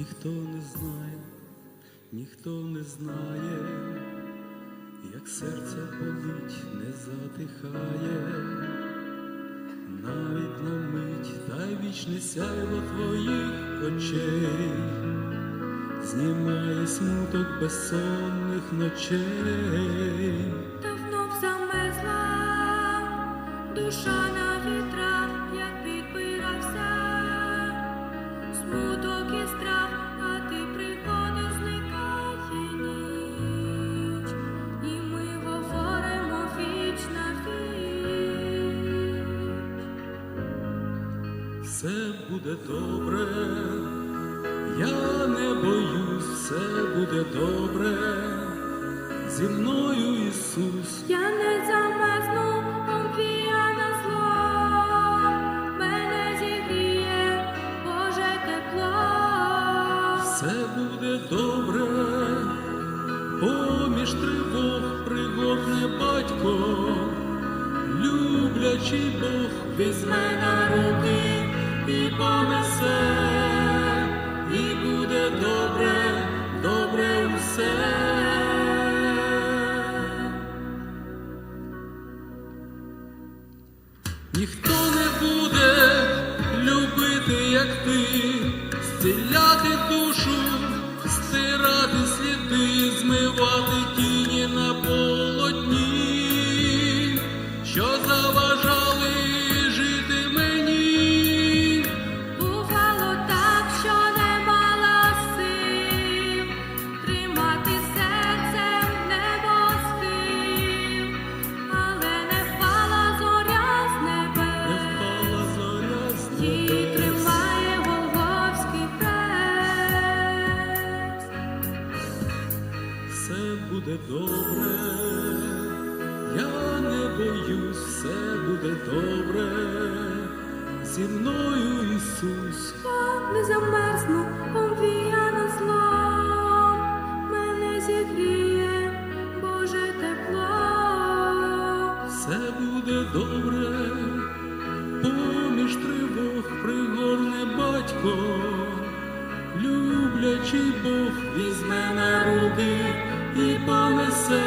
Ніхто не знає, ніхто не знає, як серце болить, не затихає, навіть на мить та вічне сяйво твоїх очей, знімає смуток безсонних ночей. Давно б замерзла душа на вітрах, як підбирався, смуток Все буде добре, я не боюсь, все буде добре, зі мною Ісус. Я не замерзну, обвіяна зло, мене зігріє Боже тепло. Все буде добре, поміж тривог пригорне батько, люблячий Бог візьме на руки і понесе, і буде добре, добре усе. Ніхто не буде любити, як ти, зціляти душу, стирати сліди, буде добре, я не боюсь, все буде добре, зі мною Ісус. Я не замерзну, обвіяна злом, мене зігріє Боже тепло. Все буде добре, батько, люблячий Бог візьме на руки і понесе,